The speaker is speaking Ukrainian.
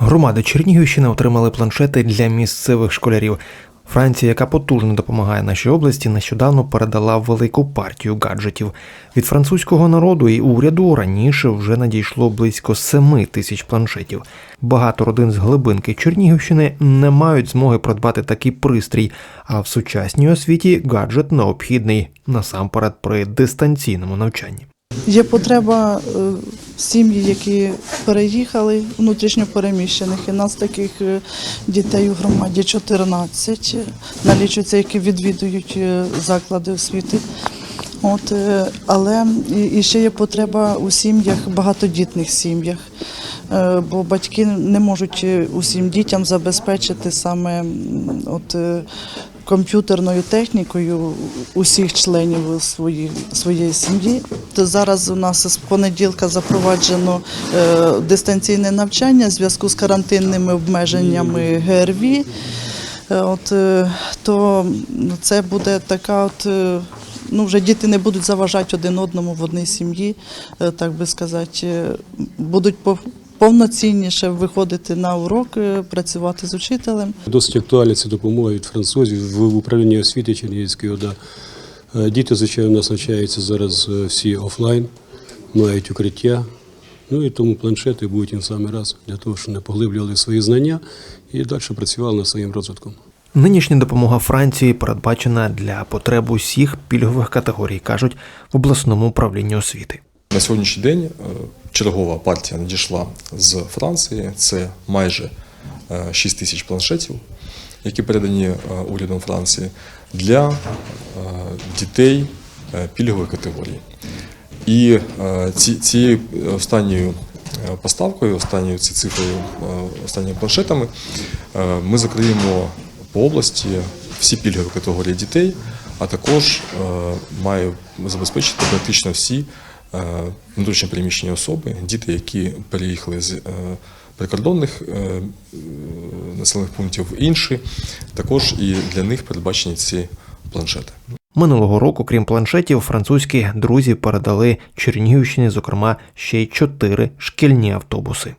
Громади Чернігівщини отримали планшети для місцевих школярів. Франція, яка потужно допомагає нашій області, нещодавно передала велику партію гаджетів. Від французького народу і уряду раніше вже надійшло близько семи тисяч планшетів. Багато родин з глибинки Чернігівщини не мають змоги придбати такий пристрій, а в сучасній освіті гаджет необхідний насамперед при дистанційному навчанні. Є потреба е, сім'ї, які переїхали внутрішньо переміщених. І нас таких е, дітей у громаді 14 е, налічується, які відвідують е, заклади освіти. От, але і- ще є потреба у сім'ях, багатодітних сім'ях, бо батьки не можуть усім дітям забезпечити саме от, комп'ютерною технікою усіх членів свої, своєї сім'ї. Зараз у нас з понеділка запроваджено е, дистанційне навчання в зв'язку з карантинними обмеженнями ГРВІ. Е, От, е, то це буде така от. Ну, вже діти не будуть заважати один одному в одній сім'ї, так би сказати, будуть пов- повноцінніше виходити на урок, е, працювати з учителем. Досить актуальна ця допомога від французів в управлінні освіти Чернігівської ОДА. Е, Діти, звичайно, у нас навчаються зараз е, всі офлайн, мають укриття. Ну і тому планшети будуть їм саме раз для того, щоб не поглиблювали свої знання і далі працювали над своїм розвитком. Нинішня допомога Франції передбачена для потреб усіх пільгових категорій, кажуть в обласному управлінні освіти. На сьогоднішній день чергова партія надійшла з Франції. Це майже е, 6 тисяч планшетів, які передані е, урядом Франції для е, дітей е, пільгової категорії. І е, цією останньою е, поставкою, останньою цифрою, е, останніми планшетами е, ми закриємо по області всі пільгові категорії дітей, а також е, маю забезпечити практично всі е, внутрішньо переміщені особи, діти, які переїхали з е, прикордонних е, населених пунктів в інші, також і для них передбачені ці планшети. Минулого року, крім планшетів, французькі друзі передали Чернігівщині, зокрема, ще й чотири шкільні автобуси.